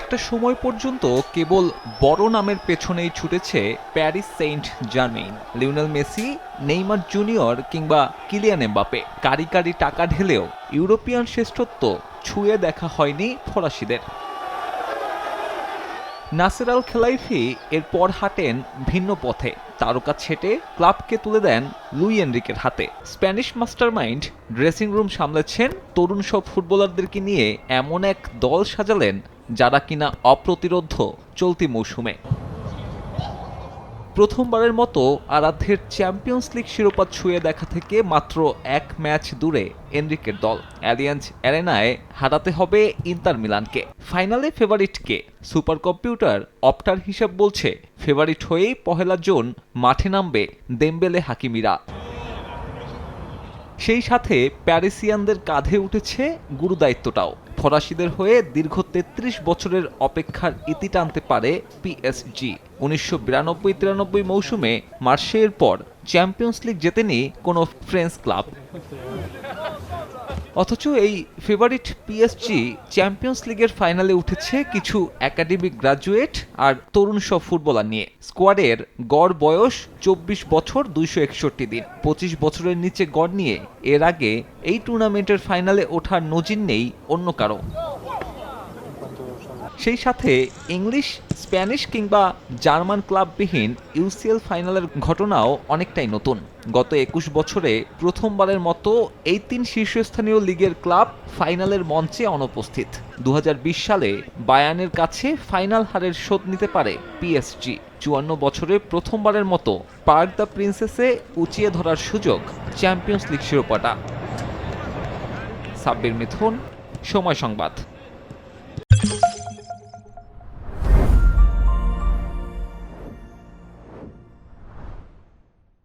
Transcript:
একটা সময় পর্যন্ত কেবল বড় নামের পেছনেই ছুটেছে Paris Saint Germain. Lionel Messi, Neymar junior কিংবা কিলিয়ান এমবাপে কারি কারি টাকা ঢেলেও ইউরোপিয়ান শ্রেষ্ঠত্ব ছুঁয়ে দেখা হয়নি ফরাসিদের। নাসের আল খেলাইফি এরপর হাঁটেন ভিন্ন পথে। তারকা ছেটে ক্লাবকে তুলে দেন লুই এনরিকের হাতে। স্প্যানিশ মাস্টারমাইন্ড ড্রেসিং রুম সামলেছেন। তরুণ সব ফুটবলারদেরকে নিয়ে এমন এক দল সাজালেন যারা কিনা অপ্রতিরোধ্য চলতি মৌসুমে। প্রথমবারের মতো আরাধ্যের চ্যাম্পিয়ন্স লিগ শিরোপা ছুঁয়ে দেখা থেকে মাত্র এক ম্যাচ দূরে এনরিকের দল। অ্যালিয়ান্স অ্যারেনায় হারাতে হবে ইন্টার মিলানকে। ফাইনালে ফেভারিটকে সুপার কম্পিউটার অপটার হিসাব বলছে, ফেভারিট হয়েই পহেলা জুন মাঠে নামবে দেম্বেলে হাকিমিরা। সেই সাথে প্যারিসিয়ানদের কাঁধে উঠেছে গুরুদায়িত্বটাও। ফরাসিদের হয়ে দীর্ঘ তেত্রিশ বছরের অপেক্ষার ইতি টানতে পারে পিএসজি উনিশশো বিরানব্বই তিরানব্বই মৌসুমে মার্শের পর চ্যাম্পিয়ন্স লিগ জেতেনি কোনো ফ্রেঞ্চ ক্লাব। অথচ এই ফেভারিট পিএসজি চ্যাম্পিয়ন্স লিগের ফাইনালে উঠেছে কিছু একাডেমিক গ্রাজুয়েট আর তরুণ সব ফুটবলার নিয়ে। স্কোয়াডের গড় বয়স চব্বিশ বছর দুইশো একষট্টি দিন। পঁচিশ বছরের নিচে গড় নিয়ে এর আগে এই টুর্নামেন্টের ফাইনালে ওঠার নজির নেই অন্য কারও। সেই সাথে ইংলিশ, স্প্যানিশ কিংবা জার্মান ক্লাববিহীন ইউসিএল ফাইনালের ঘটনাও অনেকটাই নতুন। গত একুশ বছরে প্রথমবারের মতো এই তিন শীর্ষস্থানীয় লিগের ক্লাব ফাইনালের মঞ্চে অনুপস্থিত। দু হাজার বিশ সালে বায়ানের কাছে ফাইনাল হারের শোধ নিতে পারে পিএসজি চুয়ান্ন বছরে প্রথমবারের মতো পার্ক দ্য প্রিন্সেসে উঁচিয়ে ধরার সুযোগ চ্যাম্পিয়ন্স লিগ শিরোপাটা। সাব্বির মিথুন, সময় সংবাদ।